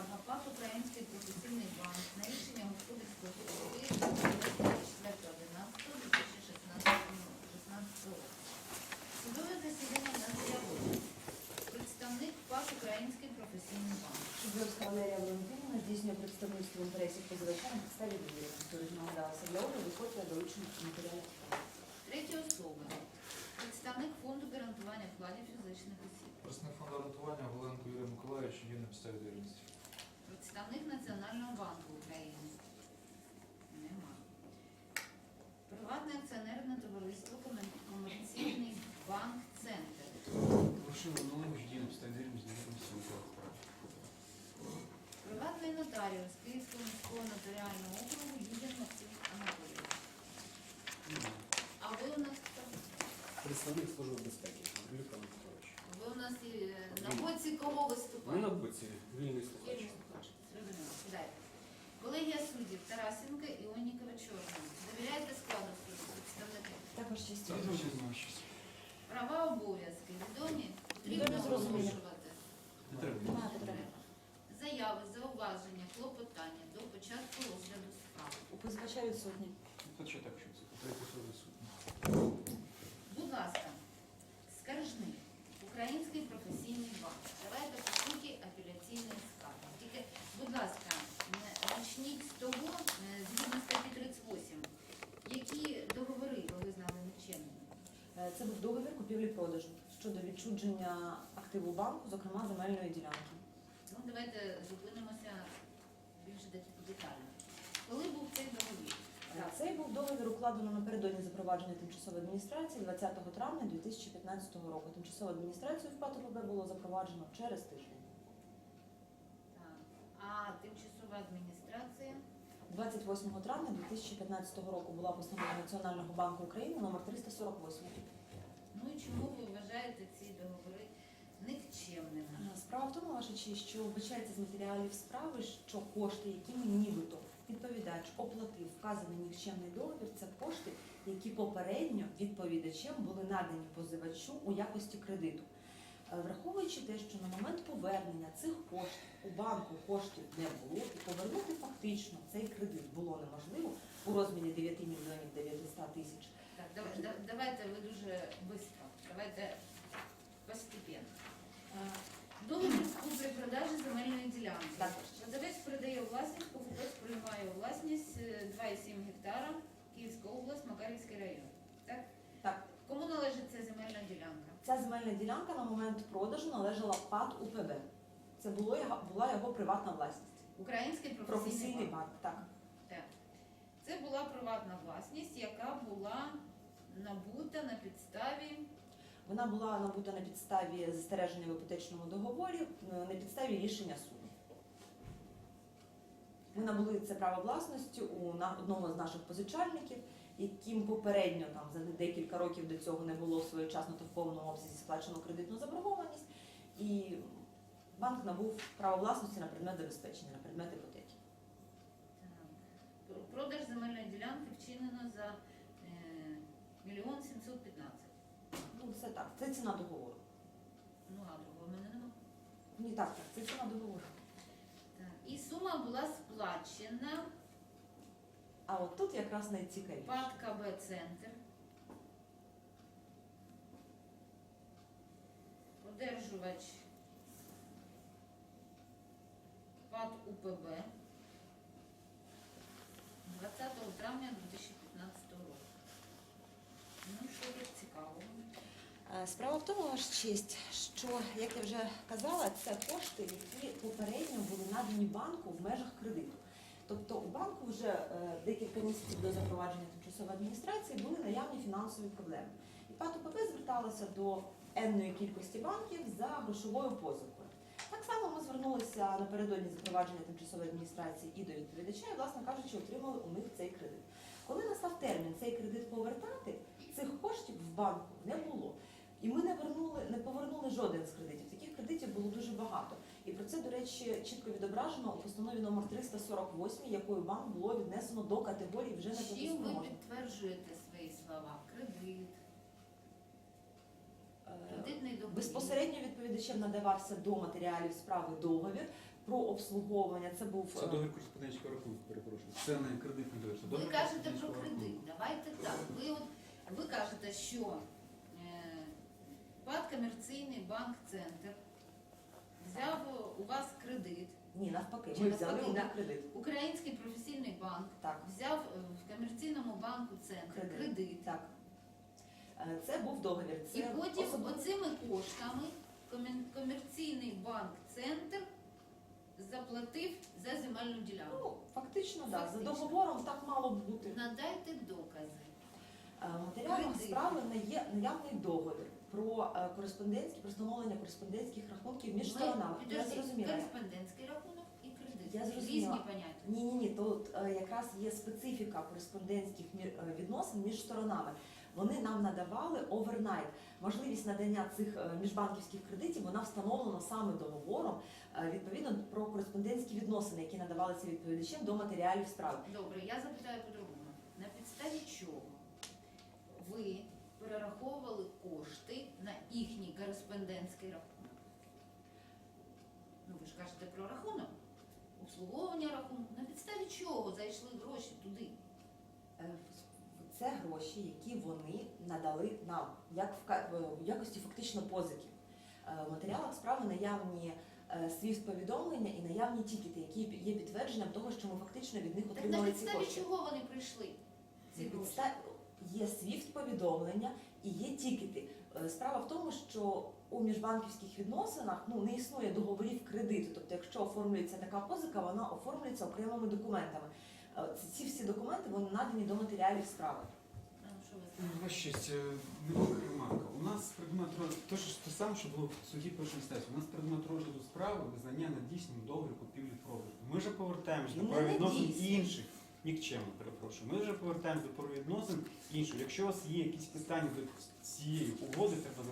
скарга ПАК Український професійний банк на рішення господарського Києва 24.11.2016 року. Судове засідання на заяву. Представник ПАК Український професійний банк. Шуберська Валерія Валентинівна здійснює представництво інтересів позивача на підставі довіреності. Сторожня надалася для огляду копія долучених матеріалів справи. Треті особи. Представник фонду гарантування вкладів фізичних осіб. Представник фонду гарантування Голенко Юрій Миколаївич є на підставі довіреності. Представник Національного банку України. Нема. Приватне акціонерне товариство Комерційний банк Центр. Справи. Приватний нотаріус Київського міського нотаріального округу Юдин Максим Анатолійович. А ви у нас хто? Представник Служби безпеки, Андрій Ви у нас і на боці кого Ми на виступаєте? боці, Вільний слухач. Зрозуміло. Сідайте. Колегія суддів Тарасенка і Онікова Чорного. Довіряєте складу представники? Також щось. Права обов'язки відомі? Потрібно оголошувати. Не треба. Заяви, зауваження, клопотання до початку розгляду справи. У позивача відсутні. Тут ще так, що це по третій особі. Будь ласка, скаржник, Український професійний банк. Давайте по суті апеляційної скарги. Тільки, будь ласка, не- почніть з того, е, згідно статті 38, які договори ви визнали нечинними. Е, Це був купівлі-продажу щодо відчудження активу банку, зокрема земельної ділянки. Ну, давайте зупинимося більш детально. Коли був цей договір? Е, Цей був договір укладено напередодні запровадження тимчасової адміністрації 20 травня 2015 року. Тимчасову адміністрацію в ПАТ ОПБ було запроваджено через тиждень. Так. А тимчасова адміністрація? 28 травня 2015 року була постанова Національного банку України номер 348. Вважаєте ці договори никчемними? Е, Справа в тому, ваша що вбачається з матеріалів справи, що кошти, якими нібито відповідач оплатив вказаний нікчемний договір, це кошти, які попередньо відповідачем були надані позивачу у якості кредиту. Е, Враховуючи те, що на момент повернення цих коштів у банку коштів не було, і повернути фактично цей кредит було неможливо у розмірі 9 мільйонів 900 тисяч. Так, давай, да- давайте ви дуже швидко. Давайте постепенно. Е, Договір купівлі-продажі земельної ділянки. Так. Продавець передає у власність, покупець приймає у власність е, 2,7 гектара, Київська область, Макарівський район. Так? Так. Кому належить ця земельна ділянка? Ця земельна ділянка на момент продажу належала ПАД УПБ. Це було його, була його приватна власність. Український професійний, Професійний банк. банк, так. Так. Це була приватна власність, яка була набута на підставі Вона була набута на підставі застереження в іпотечному договорі, е, на підставі рішення суду. Ми набули це право власності у одного з наших позичальників, яким попередньо там за декілька років до цього не було своєчасно та в повному обсязі сплачено кредитну заборгованість, і банк набув право власності на предмет забезпечення, на предмет іпотеки. Продаж земельної ділянки вчинено за мільйон 715. Ну, це так, це ціна договору. Ну, а другого в мене немає. Ні, так, так, це ціна договору. Так. І сума була сплачена А от тут якраз найцікавіше. ПАД КБ Центр. Одержувач ПАД УПБ 20 травня 2015 року. Цікавого? Е, Справа в тому, ваша честь, що, як я вже казала, це кошти, які попередньо були надані банку в межах кредиту. Тобто у банку вже е, декілька місяців до запровадження тимчасової адміністрації були наявні фінансові проблеми. І ПАТ УПБ зверталося до енної кількості банків за грошовою позикою. Так само ми звернулися напередодні запровадження тимчасової адміністрації і до відповідача, і, власне кажучи, отримали у них цей кредит. Коли настав термін цей кредит повертати, цих коштів в банку не було. І ми не вернули, не повернули жоден з кредитів. Таких кредитів було дуже багато. І про це, до речі, чітко відображено у постанові номер 348, якою банк було віднесено до категорії вже не Чим ви підтверджуєте свої слова? Кредит, Е, кредитний договір. Безпосередньо відповідачем надавався до матеріалів справи договір про обслуговування. Це був Це е, договір кореспондентського рахунку, перепрошую. Це не кредитний договір. це Ви кажете про кореспондентського кредит. Давайте так. Ви, от, ви кажете, що е, ПАД комерційний банк Центр взяв у вас кредит. ні, навпаки. Чи Ми взяли навпаки, да. кредит. Український професійний банк Так, взяв е, в комерційному банку Центр Кредит. кредит. так. Е, Це був договір. Це І потім особливо- оцими коштами комерційний банк Центр заплатив за земельну ділянку. Ну, фактично, так. За договором так мало бути. Надайте докази. Е, Матеріалом справи не є наявний договір про е, кореспондентські, про встановлення кореспондентських рахунків між сторонами. Я зрозуміла. Кореспондентський рахунок і кредит. Я Різні зрозуміла. поняття. Ні, ні, ні, тут е, якраз є специфіка кореспондентських відносин між сторонами. Вони нам надавали овернайт. Можливість надання цих міжбанківських кредитів вона встановлена саме договором відповідно про кореспондентські відносини, які надавалися відповідачем до матеріалів справи. Добре, я запитаю по-другому. На підставі чого ви перераховували кошти на їхній кореспондентський рахунок? Ну ви ж кажете про рахунок, обслуговування рахунку. На підставі чого зайшли гроші туди? Е, Це гроші, які вони надали нам, як в якості фактично позики. Е, В матеріалах справи наявні е, повідомлення і наявні тікети, які є підтвердженням того, що ми фактично від них Так на отримали ці підставі кошти. чого вони прийшли? Ці гроші? Є свіфт повідомлення і є тікети. Е, Справа в тому, що у міжбанківських відносинах ну не існує договорів кредиту. Тобто, якщо оформлюється така позика, вона оформлюється окремими документами. Е, ці- всі документи вони надані до матеріалів справи. Ну, е, невелика ремарка. У нас предмет розгляду, те, що те саме, що було в суді першої інстанції. У нас предмет розгляду справи визнання недійсним договору купівлі-продажу. Ми вже повертаємось до правовідносин інших. Нікчемо, перепрошую. Ми вже повертаємось до правовідносин інших. Якщо у вас є якісь питання до цієї угоди, треба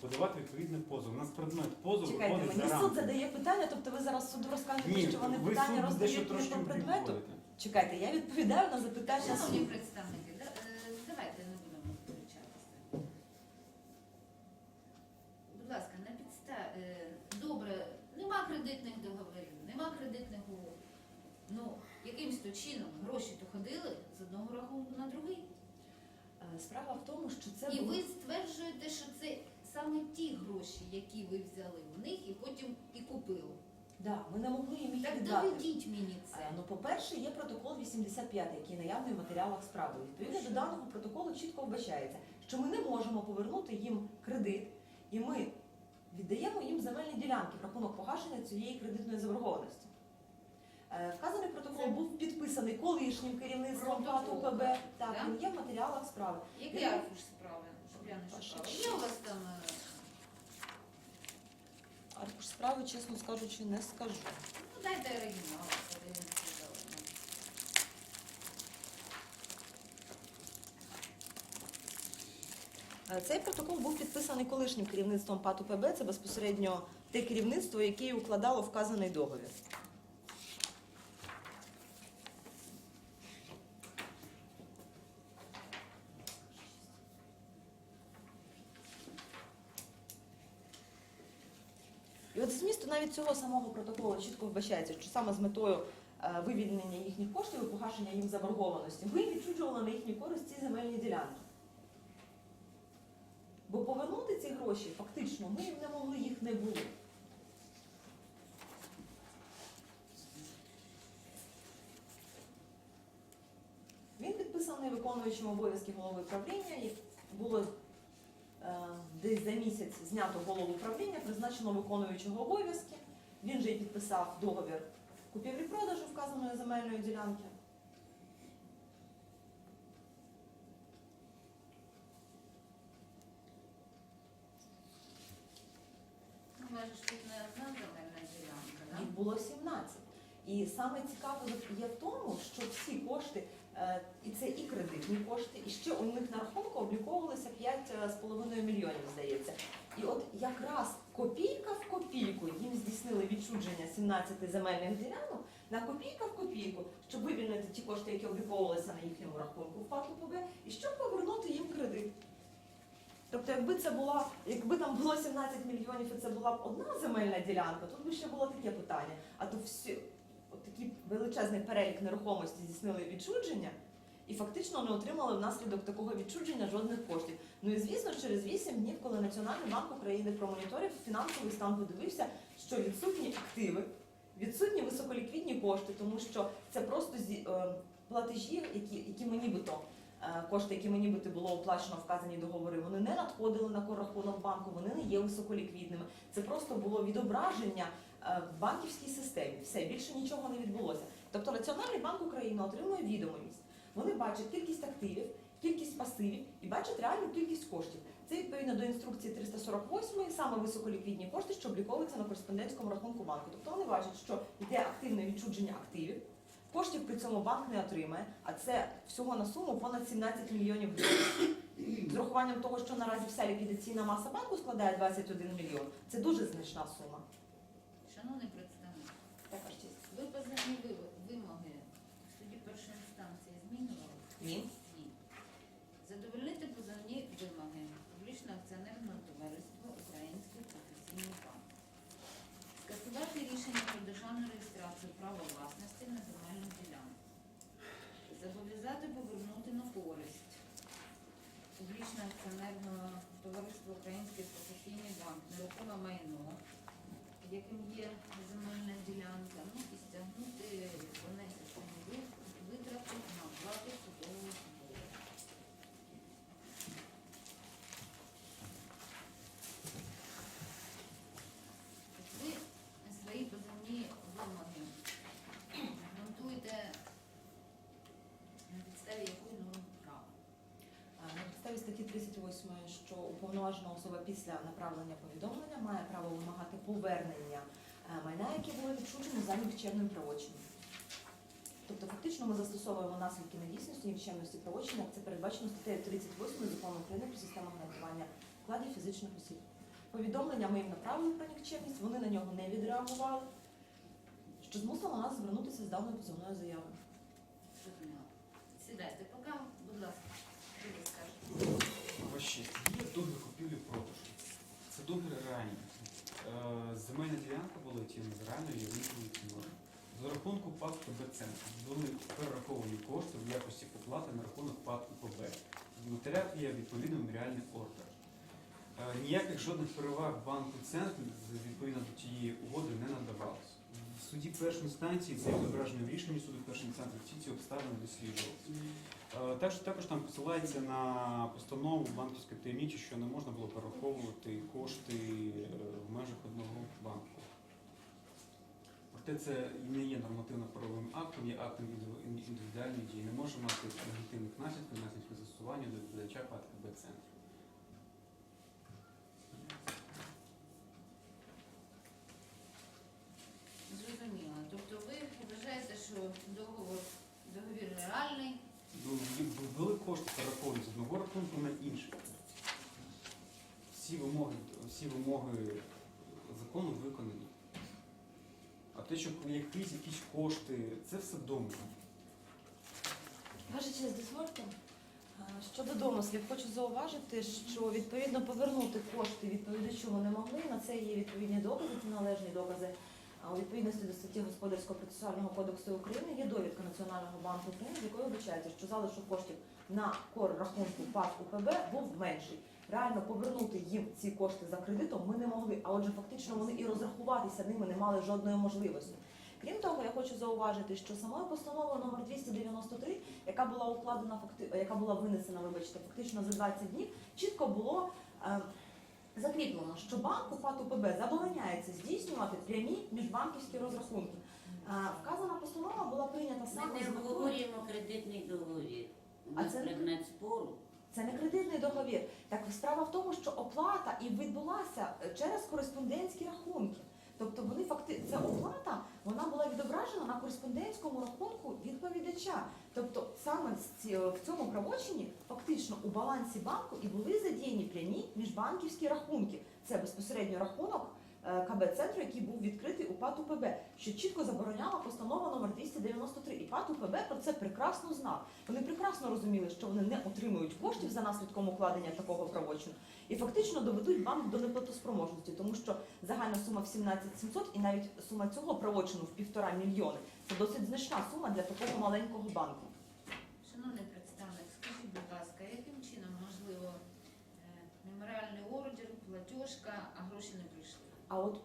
подавати відповідний позов. У нас предмет позову Чекайте, виходить мені за суд рамки. задає питання, тобто ви зараз суду розкажете, Ні, що вони ви питання суд дещо роздають не трошки по предмету. обговорюєте. Чекайте, я відповідаю на запитання Шановні суду. представники, да- е, давайте не будемо сперечатися. Будь ласка, на підставі добре, нема кредитних договорів, нема кредитних угод. Ну, якимсь то чином гроші то ходили з одного рахунку на другий. Е, Справа в тому, що це І було- ви стверджуєте, що це саме ті гроші, які ви взяли в них і потім і купили. да, ми не могли їм їх Так віддати. доведіть мені це. Е, Ну, по-перше, є протокол 85, який наявний в матеріалах справи. Відповідно до даного протоколу чітко вбачається, що ми не можемо повернути їм кредит, і ми віддаємо їм земельні ділянки в рахунок погашення цієї кредитної заборгованості. Е, Вказаний протокол був підписаний колишнім керівництвом ПАТ УПБ. Так, він є в матеріалах справи. Який Він- аркуш справи, щоб я не шукала? Є у вас там е, Аркуш справи, чесно скажучи, не скажу. Ну, дайте оригінал, подивимося заодно. Е, Цей протокол був підписаний колишнім керівництвом ПАТ УПБ. Це безпосередньо те керівництво, яке укладало вказаний договір. Змісту навіть цього самого протоколу чітко вбачається, що саме з метою е, вивільнення їхніх коштів і погашення їм заборгованості, ми відчуджували на їхню користь ці земельні ділянки. Бо повернути ці гроші фактично ми не могли, їх не було. Він підписаний виконуючим обов'язки голови правління. І було десь за місяць знято голову правління, призначено виконуючого обов'язки. Він же і підписав договір купівлі-продажу вказаної земельної ділянки. Ну, у вас же ж тут не одна земельна ділянка? Їх було 17. І саме цікаво є в тому, що всі кошти, і це і кредитні кошти, і ще у них на рахунку обліковувалися 5,5 мільйонів, здається. І от якраз копійка в копійку їм здійснили відчудження 17 земельних ділянок на копійка в копійку, щоб вивільнити ті кошти, які обліковувалися на їхньому рахунку в ПАК УПБ, і щоб повернути їм кредит. Тобто, якби це була, якби там було 17 мільйонів і це була б одна земельна ділянка, тут би ще було таке питання. А то всі от такий величезний перелік нерухомості здійснили відчудження і фактично не отримали внаслідок такого відчудження жодних коштів. Ну і звісно, через 8 днів, коли Національний банк України промоніторив фінансовий стан, подивився, що відсутні активи, відсутні високоліквідні кошти, тому що це просто зі- е, платежі, які, які ми нібито. е, Кошти, які мені нібито було оплачено вказані договори, вони не надходили на рахунок банку, вони не є високоліквідними. Це просто було відображення в банківській системі. Все більше нічого не відбулося. Тобто Національний банк України отримує відомість. Вони бачать кількість активів, кількість пасивів і бачать реальну кількість коштів. Це відповідно до інструкції 348 саме високоліквідні кошти, що обліковуються на кореспондентському рахунку банку. Тобто вони бачать, що йде активне відчудження активів. Коштів при цьому банк не отримає, а це всього на суму понад 17 мільйонів гривень. З урахуванням того, що наразі вся ліквідаційна маса банку складає 21 мільйон. Це дуже значна сума. Шановний представник, Така ж ви позивні вимоги в суді першої інстанції змінювали? Ні. Ні. Задовольнити позовні вимоги публічного акціонерного товариства Український професійний банк. Скасувати рішення про державну реєстрацію права власності на земельну ділянку. Зобов'язати повернути на користь публічного акціонерного товариства Український професійний банк нерухоме майно, яким є земельна ділянка, ну і стягнути понесені витрати на оплату судового збору. Ви свої позовні вимоги ґрунтуєте на підставі якої норми права? А, На підставі статті 38, що уповноважена особа після направлення повідомлення має право вимагати повернення е, майна, яке було відчужено за нікчемним правочином. Тобто фактично ми застосовуємо наслідки недійсності, нікчемності правочину, як це передбачено статтею 38 закону України про систему гарантування вкладів фізичних осіб. Повідомлення ми їм направили про нікчемність, вони на нього не відреагували, що змусило нас звернутися з даною позовною заявою. Сідайте, поки, будь ласка, що ви скажете? Договір купівлі-продажу. Це договір реальний. Е, Земельна ділянка була оцінена за реальною юридичною ціною. За рахунку ПАД ПБ центр були перераховані кошти в якості оплати на рахунок ПАД УПБ. В нотаріат є відповідно меморіальний ордер. Е, Ніяких жодних переваг банку центр відповідно до цієї угоди не надавалося. В суді першої інстанції це відображено в рішенні суду першої інстанції всі ці обставини досліджувалися. Е, Також, також там посилається на постанову банківської таємниці, що не можна було перераховувати кошти е, в межах одного банку. Проте це не є нормативно-правовим актом, є актом індивідуальної дії. Не може мати негативних наслідків, наслідків застосування до відповідача ПАТКБ центру. Зрозуміло. Тобто ви вважаєте, що договор, договір реальний, Ну, і Були кошти перераховані з одного рахунку на інший. Всі вимоги, всі вимоги закону виконані. А те, що якісь якісь кошти, це все домисло. Ваша честь, дозвольте. Щодо домислів, хочу зауважити, що відповідно повернути кошти відповідачу вони могли. На це є відповідні докази, належні докази. А у відповідності до статті Господарського процесуального кодексу України є довідка Національного банку України, з якою вбачається, що залишок коштів на кор рахунку ПАК УПБ був менший. Реально повернути їм ці кошти за кредитом ми не могли, а отже, фактично вони і розрахуватися ними не мали жодної можливості. Крім того, я хочу зауважити, що самою постановою номер 293 яка була укладена яка була винесена, вибачте, фактично за 20 днів, чітко було е, закріплено, що банку ПАТ УПБ забороняється здійснювати прямі міжбанківські розрахунки. Е, вказана постанова була прийнята саме Ми не з метою. обговорюємо кредитний договір. А це предмет спору. Це не кредитний договір. Так справа в тому, що оплата і відбулася е, через кореспондентські рахунки. Тобто вони факти ця оплата вона була відображена на кореспондентському рахунку відповідача. Тобто саме ці- в цьому правочині фактично у балансі банку і були задіяні прямі міжбанківські рахунки. Це безпосередньо рахунок е, КБ-центру, який був відкритий у ПАТ УПБ, що чітко забороняла постанова номер 293. І ПАТ УПБ про це прекрасно знав. Вони прекрасно розуміли, що вони не отримують коштів за наслідком укладення такого правочину і фактично доведуть банк до неплатоспроможності, тому що загальна сума в 17 700 і навіть сума цього правочину в півтора мільйони це досить значна сума для такого маленького банку. Шановний представник, скажіть, будь ласка, яким чином можливо е, меморіальний ордер, платіжка, а гроші не прийшли? А от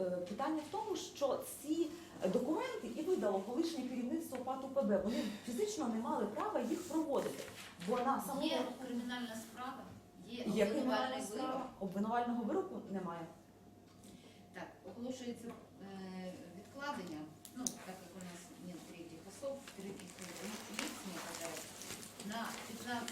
е, питання в тому, що ці документи і видало колишнє керівництво ПАТ УПБ. Вони фізично не мали права їх проводити, бо на самому Є кримінальна справа, є, є кримінальна вирок. справа. Обвинувального вироку немає. Так, оголошується е, відкладення, ну, так як у нас нет третіх особ, третіх лиц на 15